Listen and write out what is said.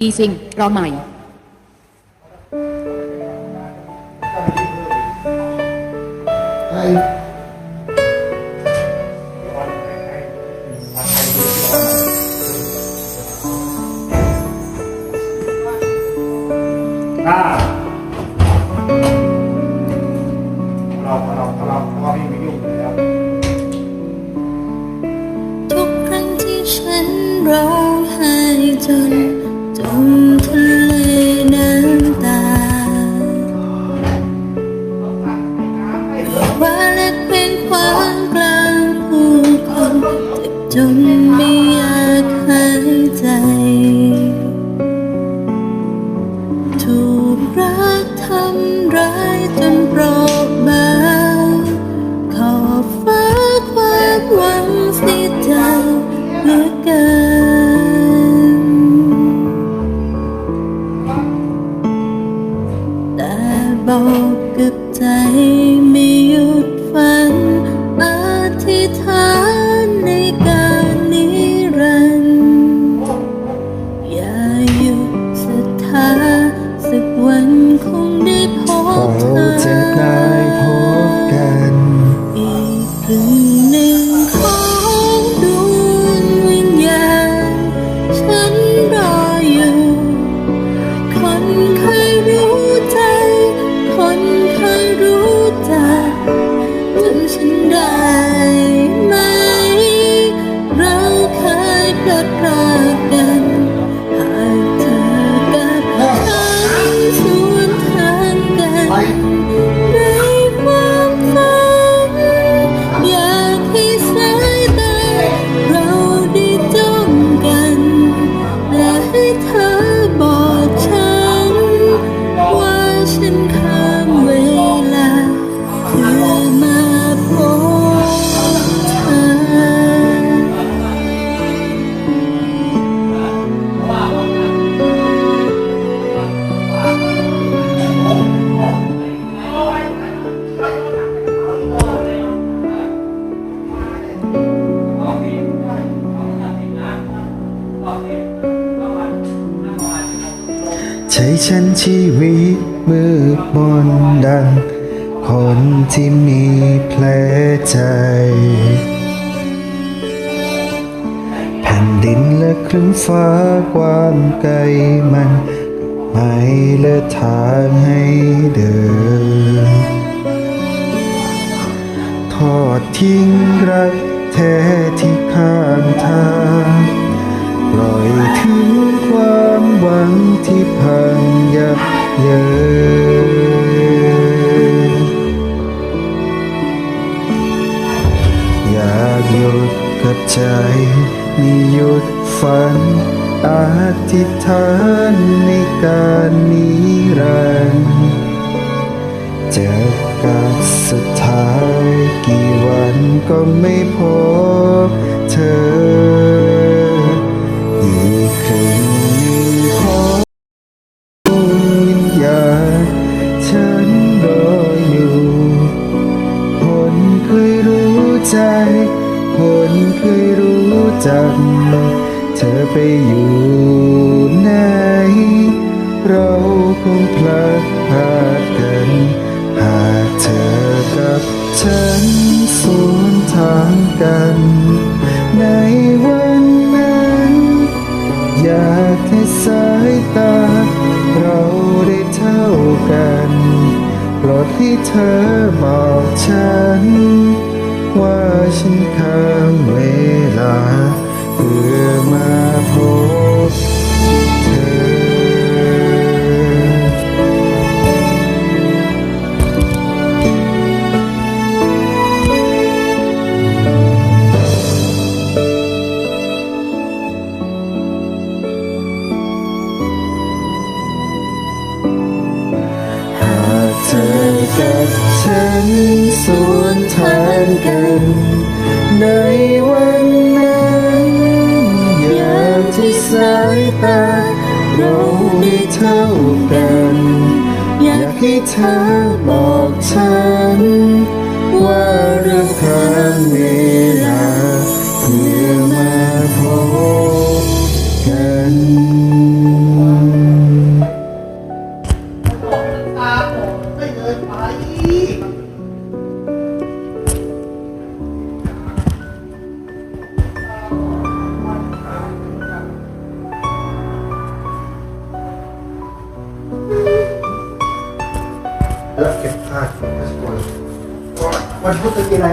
ทีซิงรอ จมทะเลน้ำตาว่าเล็กเป็นขวางกลางผู้คนเจ็บจนไม่อยากหายใจ บอกกับใจไม่หยุด ย ฉันชีวิตมืดมนดัง คนที่มีแผลใจ แผ่นดินและครึ่งฟ้ากว้างไกลมันไม่เลือทางให้เดิน ทอดทิ้งรักแท้ที่ข้างทาง ยับเยอยากหยุดกับใจมีหยุดฝันอธิษฐานในการนิรันดร์จะกัดสุดท้ายกี่วันก็ไม่พบ ใจคนเคยรู้จัก เธอไปอยู่ไหน เราคงพลัดพากัน หากเธอกับฉันสวนทางกัน ในวันนั้น อยากให้สายตา เราได้เท่ากัน โปรดให้เธอบอกฉัน ว่าฉันข้ามเวลาเพื่อมาพบ กัน อยากให้เธอบอกฉัน ว่าเรื่องข้ามเวลาเอมาพบกัน แล้วเก็บผ้าพาสปอร์วันพุธจะกินอะไร